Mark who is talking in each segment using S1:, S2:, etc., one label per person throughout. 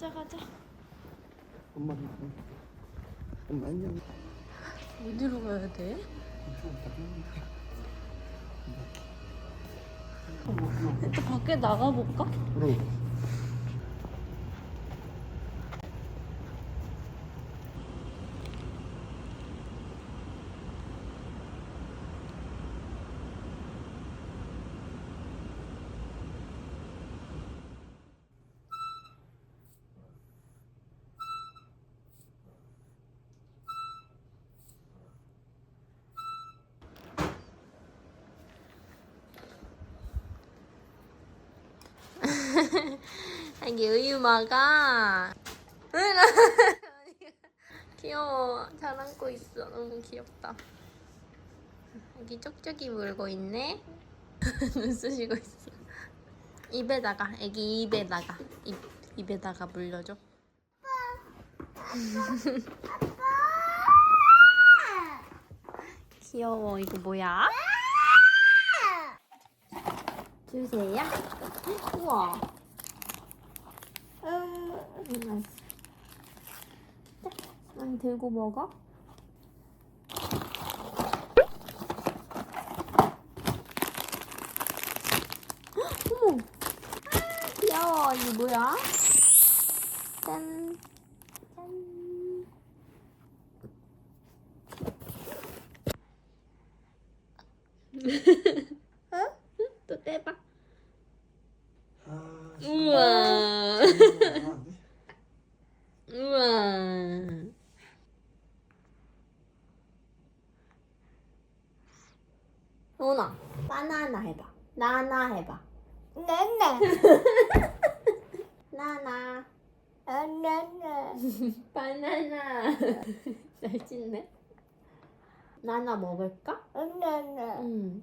S1: 가자 가자.
S2: 엄마 엄마 안녕
S1: 어디로 가야 돼? 또 밖에 나가볼까?
S2: 그럼
S1: 여기 우유 먹어. 귀여워. 잘 안고 있어. 너무 귀엽다. 여기 쪽쪽이 물고 있네. 눈 쑤시고 있어. 입에다가, 애기 입에다가, 입, 입에다가 물려줘. 귀여워. 이거 뭐야? 주세요. 우와. 음, 자, 많이 들고 먹어. 헉, 어머, 귀여워. 이거 뭐야? 짠, 짠. 떼봐.
S2: 아
S1: 우와.
S2: 아,
S1: 우와. 오나 바나나 해봐. 나나 해봐.
S3: 나나
S1: 나나.
S3: 나나
S1: 바나나. 잘 짓네. 나나 먹을까?
S3: 나나
S1: 응.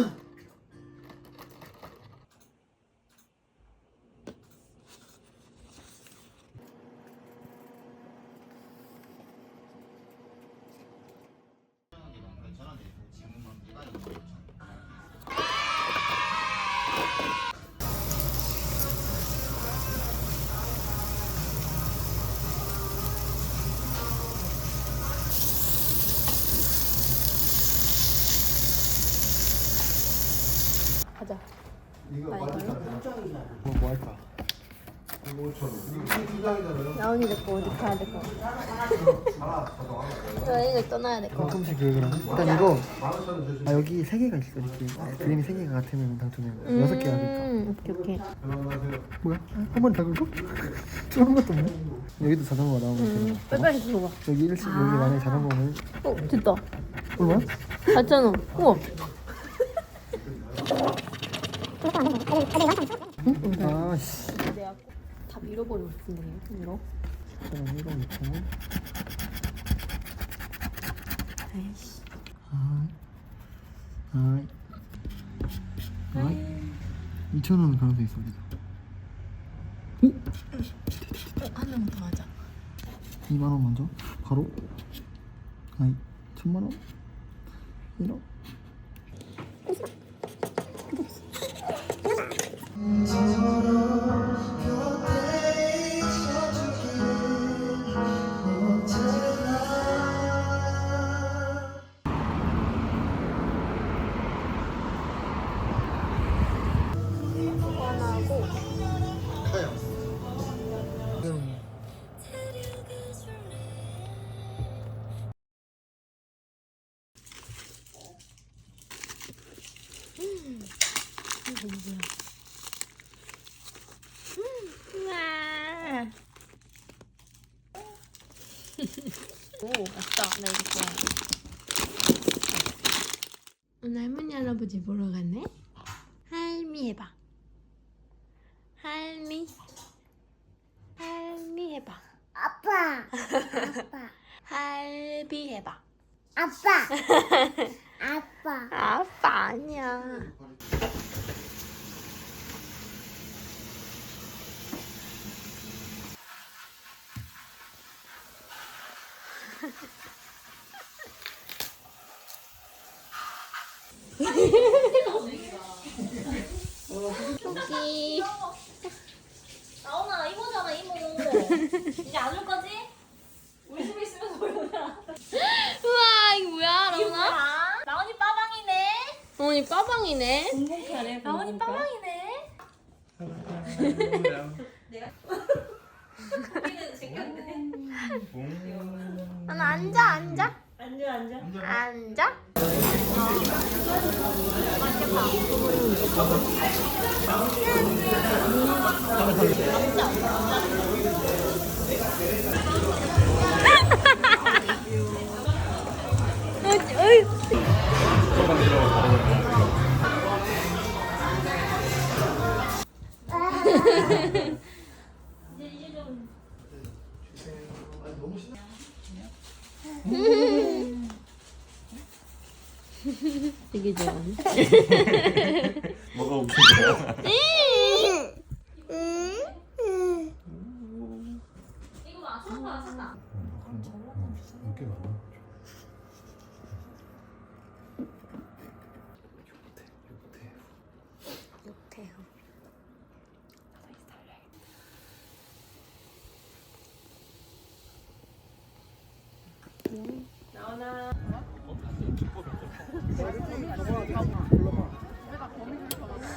S1: Huh. 가자.
S2: 이거
S1: 아니,
S2: 맛있다 뭐, 뭐 할까? 이거 5천 원 이거 장이잖아요
S1: 나온이 데리고 어디 가야 될것 같아. 여행을 떠나야 될것 같아.
S2: 가끔씩 그래 그럼 일단 이거 아 여기 세 개가 있어 이렇게 아, 그림이 세 개가 같으면 당첨되는 여섯 개가
S1: 음, 오케이, 오케이.
S2: 뭐야? 한 번에 다 긁어? 좀 아무것도 없네 여기도 자전거가 나오고
S1: 음,
S2: 있잖아
S1: 빨리빨리 들어봐.
S2: 여기 일시 여기 만약에 자전거면
S1: 어, 됐다.
S2: 얼마?
S1: 4,000원. 우와.
S2: 아 씨
S1: 내가 다 밀어버리고 싶은데, 이거.
S2: 잠깐 이거 2천원
S1: 아이씨.
S2: 아, 아, 아, 2천 원 가능성 있어 우리가.
S1: 한명 더 하자.
S2: 2만 원 먼저 바로. 아이, 천만 원. 1억.
S1: 우와. 오, 맛있다. 나 이거 좋아해. 오늘 할머니 할아버지 보러 갔네? 할미 해봐. 할미. 할미 해봐.
S3: 아빠. 아빠.
S1: 할비 해봐.
S3: 아빠. 아빠.
S1: 아빠 아니야. 토끼.
S4: 나오나 이모잖아 이모 이제 안 올 거지? 우리 집에 있으면서 보여라
S1: 우와 이거 뭐야 라온아?
S4: 나온이 빠방이네
S1: 어머니 빠방이네.
S4: 나온이 빠방이네
S1: 하나 앉아 앉아?
S4: 앉아 앉아.
S1: 앉아. 되게
S5: 뭐가 웃긴 거야? 인기 많아.
S1: 못해요.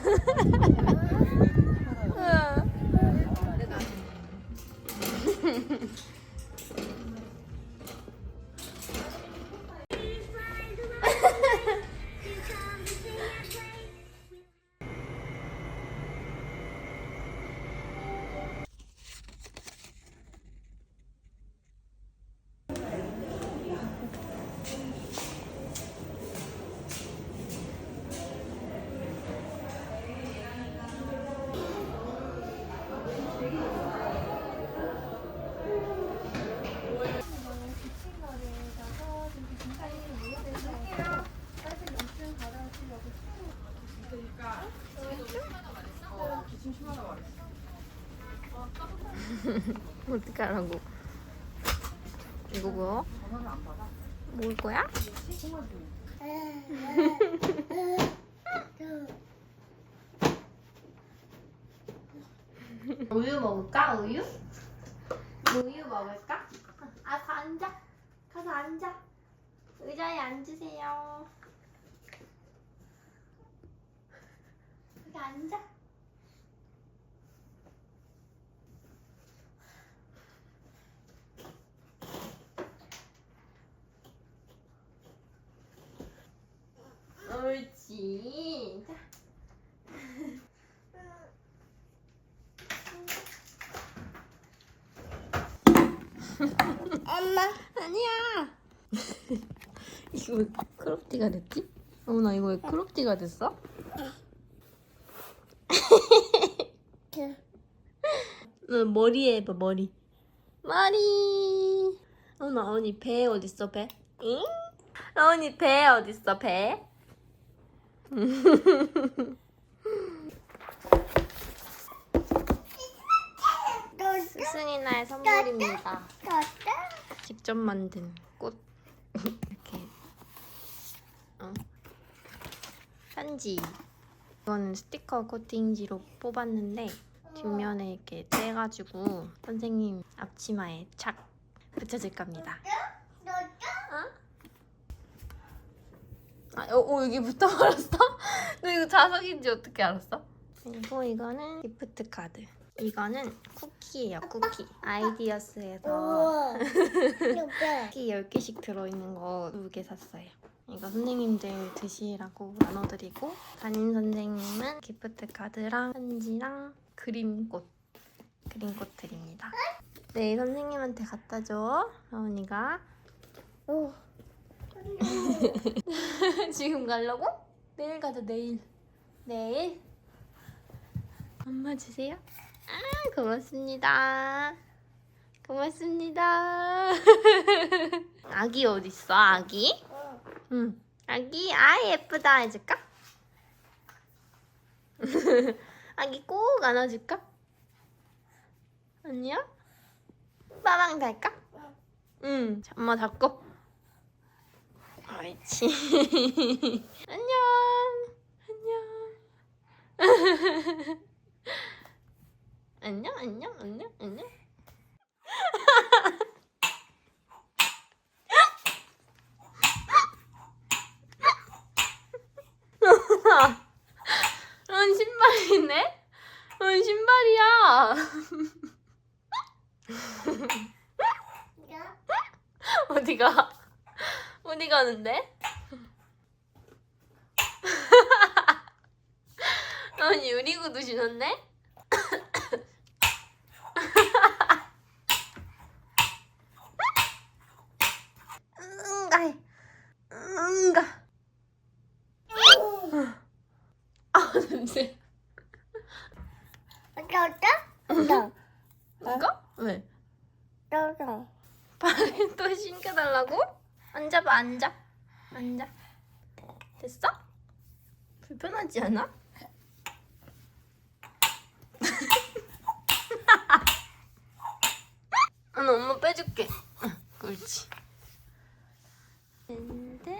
S1: 응. 어떡하라고. 이거 뭐? 뭘 거야? 우유 먹을까? 우유? 우유 먹을까? 아, 가 앉아. 가서 앉아. 의자에 앉으세요. 여기 앉아. 옳지. 자.
S3: 엄마.
S1: 아니야. 이거 왜 크롭티가 됐지? 어머나 이거 왜 크롭티가 됐어? 너 머리에 해봐 머리. 머리. 어머나 언니 배 어딨어 배? 응? 언니 배 어딨어 배? 스승의 날 선물입니다. 직접 만든 꽃 이렇게 어. 편지 이거는 스티커 코팅지로 뽑았는데 뒷면에 이렇게 떼가지고 선생님 앞치마에 착 붙여줄 겁니다. 아, 어, 어 여기 붙어버렸어? 너 이거 자석인지 어떻게 알았어? 그리고 이거는 기프트 카드. 이거는 쿠키예요, 쿠키. 아이디어스에서 쿠키 10개씩 들어있는 거 두 개 샀어요. 이거 선생님들 드시라고 나눠드리고 담임 선생님은 기프트 카드랑 편지랑 그림꽃 그림꽃 드립니다. 네 선생님한테 갖다 줘 라온이가
S3: 오.
S1: 지금 가려고? 내일 가자 내일 내일 엄마 주세요 아 고맙습니다 고맙습니다 아기 어딨어 아기? 응 아기 아 예쁘다 해줄까? 아기 꼭 안아줄까? 아니야? 빠방 달까? 응 자, 엄마 잡고 옳지. 안녕. 안녕. 안녕, 안녕, 안녕, 안녕. 넌 신발이네? 넌 신발이야. 어디가? 어디 가는데? 넌 유리구두 신었네? 응가 해. 응가. 아 냄새.
S3: 어떠다? 어떠?
S1: 이거? 왜?
S3: 어떠?
S1: 발에 또 신겨달라고? 앉아 앉아 됐어? 불편하지 않아? 아, 나 엄마 빼줄게 응, 그렇지 근데